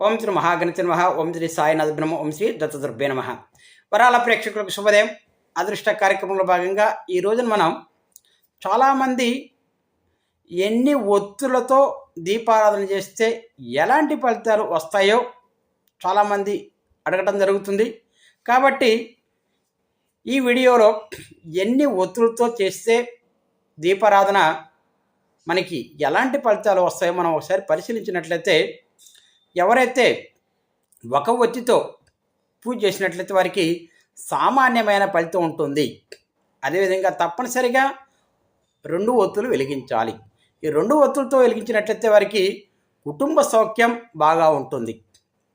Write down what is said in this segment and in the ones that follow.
ఓం శ్రీ మహాగణిత నమ ఓం శ్రీ సాయినాథ బ్రహ్మ ఓం శ్రీ దత్తదుర్భే నమ. వరాల ప్రేక్షకులకు శుభోదయం. అదృష్ట కార్యక్రమంలో భాగంగా ఈ రోజున మనం చాలామంది ఎన్ని ఒత్తులతో దీపారాధన చేస్తే ఎలాంటి ఫలితాలు వస్తాయో చాలామంది అడగటం జరుగుతుంది. కాబట్టి ఈ వీడియోలో ఎన్ని ఒత్తులతో చేస్తే దీపారాధన మనకి ఎలాంటి ఫలితాలు వస్తాయో మనం ఒకసారి పరిశీలించినట్లయితే ఎవరైతే ఒక ఒత్తితో పూజ చేసినట్లయితే వారికి సామాన్యమైన ఫలితం ఉంటుంది. అదేవిధంగా తప్పనిసరిగా రెండు ఒత్తులు వెలిగించాలి. ఈ రెండు ఒత్తులతో వెలిగించినట్లయితే వారికి కుటుంబ సౌఖ్యం బాగా ఉంటుంది.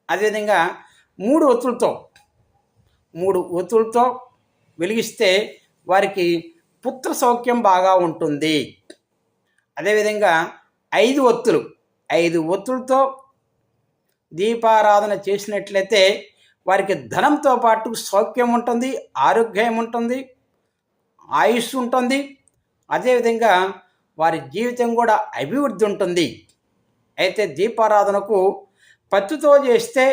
అదేవిధంగా మూడు ఒత్తులతో మూడు ఒత్తులతో వెలిగిస్తే వారికి పుత్ర సౌఖ్యం బాగా ఉంటుంది. అదేవిధంగా ఐదు ఒత్తులు ఐదు ఒత్తులతో దీపారాధన చేసినట్లయితే వారికి ధనంతో పాటు సౌఖ్యం ఉంటుంది ఆరోగ్యం ఉంటుంది ఆయుష్ ఉంటుంది. అదేవిధంగా వారి జీవితం కూడా అభివృద్ధి ఉంటుంది. అయితే దీపారాధనకు పత్తితో చేస్తే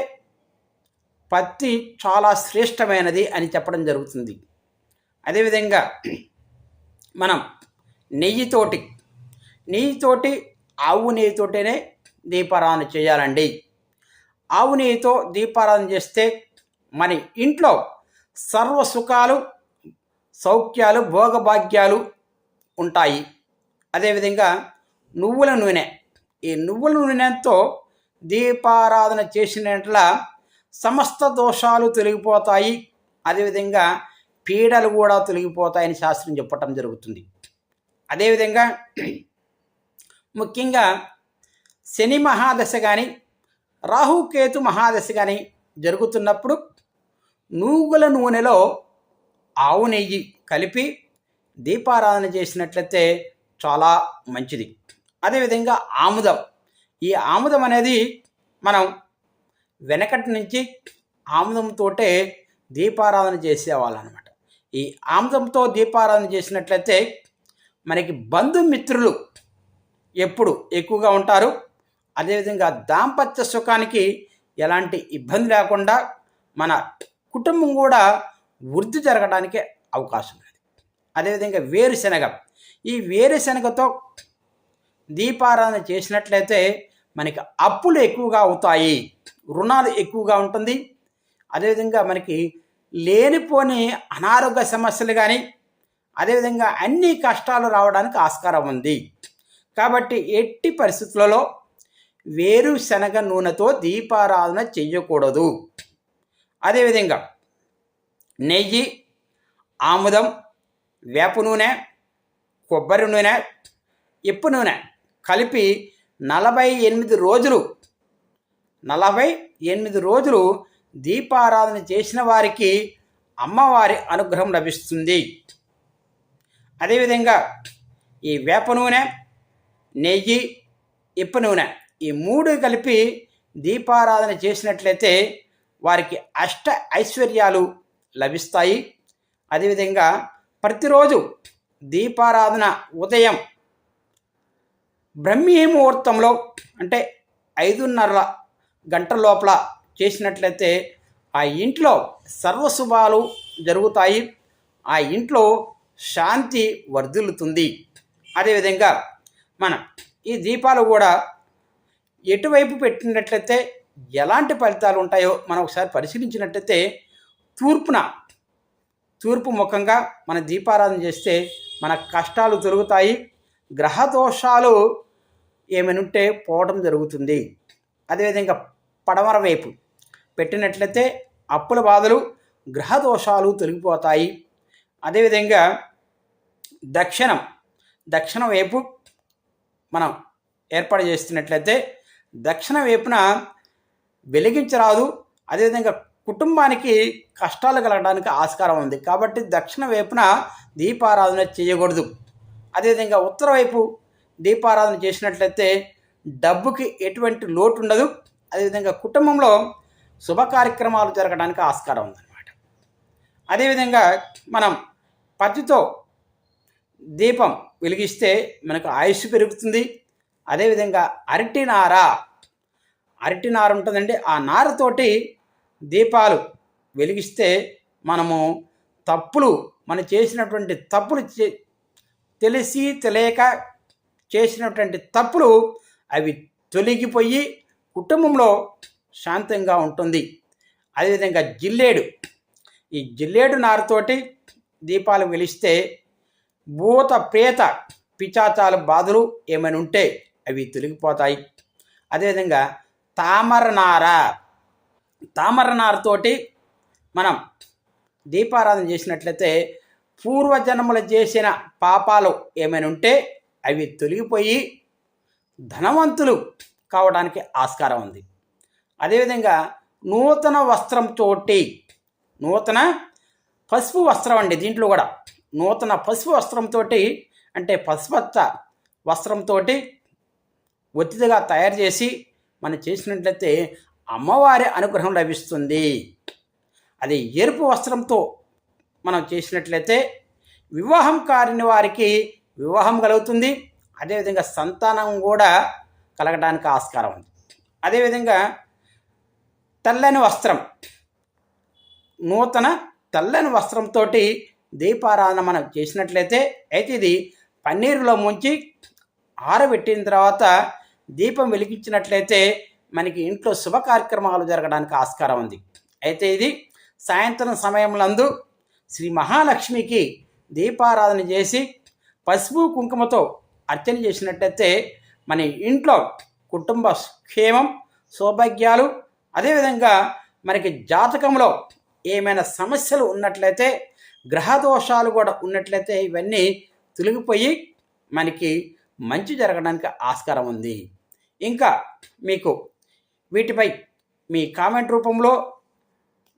పత్తి చాలా శ్రేష్టమైనది అని చెప్పడం జరుగుతుంది. అదేవిధంగా మనం నెయ్యితోటి నెయ్యితోటి ఆవు నెయ్యితోటినే దీపారాధన చేయాలండి. ఆవు నెయ్యితో దీపారాధన చేస్తే మన ఇంట్లో సర్వ సుఖాలు సౌఖ్యాలు భోగభాగ్యాలు ఉంటాయి. అదేవిధంగా నువ్వుల నూనె. ఈ నువ్వుల నూనెతో దీపారాధన చేసినట్ల సమస్త దోషాలు తొలగిపోతాయి. అదేవిధంగా పీడలు కూడా తొలగిపోతాయని శాస్త్రం చెప్పటం జరుగుతుంది. అదేవిధంగా ముఖ్యంగా శని మహాదశ కానీ రాహుకేతు మహాదశ కానీ జరుగుతున్నప్పుడు నూగుల నూనెలో ఆవు నెయ్యి కలిపి దీపారాధన చేసినట్లయితే చాలా మంచిది. అదేవిధంగా ఆముదం. ఈ ఆముదం అనేది మనం వెనకటి నుంచి ఆముదంతోటే దీపారాధన చేసేవాళ్ళనమాట. ఈ ఆముదంతో దీపారాధన చేసినట్లయితే మనకి బంధుమిత్రులు ఎప్పుడు ఎక్కువగా ఉంటారు? అదేవిధంగా దాంపత్య సుఖానికి ఎలాంటి ఇబ్బంది లేకుండా మన కుటుంబం కూడా వృద్ధి జరగడానికి అవకాశం ఉంది. అదేవిధంగా వేరుశనగ. ఈ వేరుశనగతో దీపారాధన చేసినట్లయితే మనకి అప్పులు ఎక్కువగా అవుతాయి రుణాలు ఎక్కువగా ఉంటుంది. అదేవిధంగా మనకి లేనిపోని అనారోగ్య సమస్యలు కానీ అదేవిధంగా అన్ని కష్టాలు రావడానికి ఆస్కారం ఉంది. కాబట్టి ఎట్టి పరిస్థితులలో వేరుశనగ నూనెతో దీపారాధన చెయ్యకూడదు. అదేవిధంగా నెయ్యి ఆముదం వేప నూనె కొబ్బరి నూనె ఇప్పు నూనె కలిపి నలభై ఎనిమిది రోజులు నలభై ఎనిమిది రోజులు దీపారాధన చేసిన వారికి అమ్మవారి అనుగ్రహం లభిస్తుంది. అదేవిధంగా ఈ వేప నూనె నెయ్యి ఇప్ప నూనె ఈ మూడు కలిపి దీపారాధన చేసినట్లయితే వారికి అష్ట ఐశ్వర్యాలు లభిస్తాయి. అదేవిధంగా ప్రతిరోజు దీపారాధన ఉదయం బ్రహ్మీ ముహూర్తంలో అంటే ఐదున్నర గంటల లోపల చేసినట్లయితే ఆ ఇంట్లో సర్వశుభాలు జరుగుతాయి. ఆ ఇంట్లో శాంతి వర్ధిల్లుతుంది. అదేవిధంగా మనం ఈ దీపాలు కూడా ఎటువైపు పెట్టినట్లయితే ఎలాంటి ఫలితాలు ఉంటాయో మనం ఒకసారి పరిశీలించినట్లయితే తూర్పున తూర్పు ముఖంగా మన దీపారాధన చేస్తే మన కష్టాలు దొరుకుతాయి గ్రహ దోషాలు ఏమైనా పోవడం జరుగుతుంది. అదేవిధంగా పడమర వైపు పెట్టినట్లయితే అప్పుల బాధలు గ్రహ దోషాలు తొలగిపోతాయి. అదేవిధంగా దక్షిణం దక్షిణం వైపు మనం ఏర్పాటు చేస్తున్నట్లయితే దక్షిణ వైపున వెలిగించరాదు. అదేవిధంగా కుటుంబానికి కష్టాలు కలగడానికి ఆస్కారం ఉంది. కాబట్టి దక్షిణ వైపున దీపారాధన చేయకూడదు. అదేవిధంగా ఉత్తర వైపు దీపారాధన చేసినట్లయితే డబ్బుకి ఎటువంటి లోటు ఉండదు. అదేవిధంగా కుటుంబంలో శుభ కార్యక్రమాలు జరగడానికి ఆస్కారం ఉందన్నమాట. అదేవిధంగా మనం పత్తితో దీపం వెలిగిస్తే మనకు ఆయుష్ పెరుగుతుంది. అదేవిధంగా అరటి నార. అరటి నార ఉంటుందండి. ఆ నారతోటి దీపాలు వెలిగిస్తే మనము తప్పులు మనం చేసినటువంటి తప్పులు చే- తెలిసి తెలియక చేసినటువంటి తప్పులు అవి తొలగిపోయి కుటుంబంలో శాంతంగా ఉంటుంది. అదేవిధంగా జిల్లేడు. ఈ జిల్లేడు నారుతోటి దీపాలు వెలిస్తే భూత ప్రేత పిచాచాల బాధలు ఏమైనా ఉంటే అవి తొలగిపోతాయి. అదేవిధంగా తామరనార తామరనారతోటి మనం దీపారాధన చేసినట్లయితే పూర్వజన్మలు చేసిన పాపాలు ఏమైనా ఉంటే అవి తొలగిపోయి ధనవంతులు కావడానికి ఆస్కారం ఉంది. అదేవిధంగా నూతన వస్త్రంతో నూతన పసుపు వస్త్రం అండి దీంట్లో కూడా. నూతన పసుపు వస్త్రంతో అంటే పసుపచ్చ వస్త్రంతో ఒత్తిడిగా తయారు చేసి మనం చేసినట్లయితే అమ్మవారి అనుగ్రహం లభిస్తుంది. అది ఎరుపు వస్త్రంతో మనం చేసినట్లయితే వివాహం కారిన వారికి వివాహం కలుగుతుంది. అదేవిధంగా సంతానం కూడా కలగడానికి ఆస్కారం ఉంది. అదేవిధంగా తెల్లని వస్త్రం నూతన తెల్లని వస్త్రంతో దీపారాధన మనం చేసినట్లయితే అయితే ఇది పన్నీరులో ముంచి ఆరబెట్టిన తర్వాత దీపం వెలిగించినట్లయితే మనకి ఇంట్లో శుభ కార్యక్రమాలు జరగడానికి ఆస్కారం ఉంది. అయితే ఇది సాయంత్రం సమయంలందు శ్రీ మహాలక్ష్మికి దీపారాధన చేసి పసుపు కుంకుమతో అర్చన చేసినట్లయితే మన ఇంట్లో కుటుంబ క్షేమం సౌభాగ్యాలు అదేవిధంగా మనకి జాతకంలో ఏమైనా సమస్యలు ఉన్నట్లయితే గ్రహదోషాలు కూడా ఉన్నట్లయితే ఇవన్నీ తొలగిపోయి మనకి మంచి జరగడానికి ఆస్కారం ఉంది. ఇంకా మీకు వీటిపై మీ కామెంట్ రూపంలో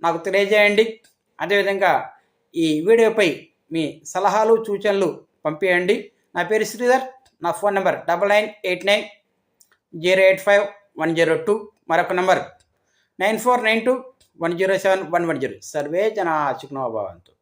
నాకు తెలియజేయండి. అదేవిధంగా ఈ వీడియోపై మీ సలహాలు సూచనలు పంపేయండి. నా పేరు శ్రీధర్. నా phone number double nine eight nine zero eight five one zero two. మరొక number nine four nine two one zero seven one one zero. Survey జన సుఖనో భవంతు.